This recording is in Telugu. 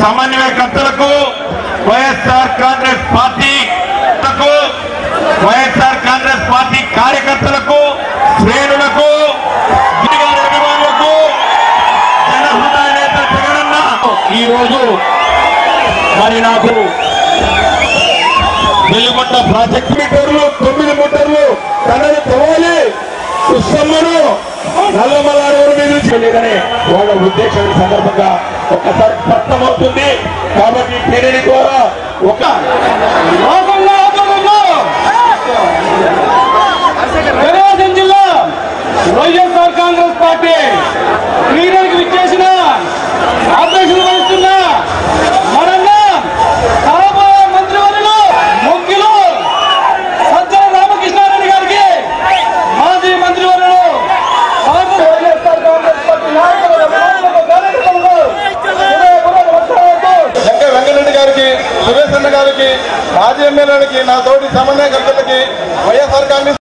సమన్వయకర్తలకు వైఎస్ఆర్ కాంగ్రెస్ పార్టీలకు వైఎస్ఆర్ కాంగ్రెస్ పార్టీ కార్యకర్తలకు శ్రేణులకు గిరిగారి ఈ రోజు మరి నాకు వెలుగొండ ప్రాజెక్టు మీటర్లు నల్లమల్లారు మీద లేదని వాళ్ళ ఉద్దేశం ఈ సందర్భంగా ఒక్కసారి స్పష్టమవుతుంది. కాబట్టి దీనిని ద్వారా ఒక ప్రకాశం జిల్లా వైఎస్ఆర్ కాంగ్రెస్ పార్టీ. గారికి సురేష్ గారికి మాజీ ఎమ్మెల్యేలకి నా తోటి సమన్వయకర్తలకి వైఎస్ఆర్ కాంగ్రెస్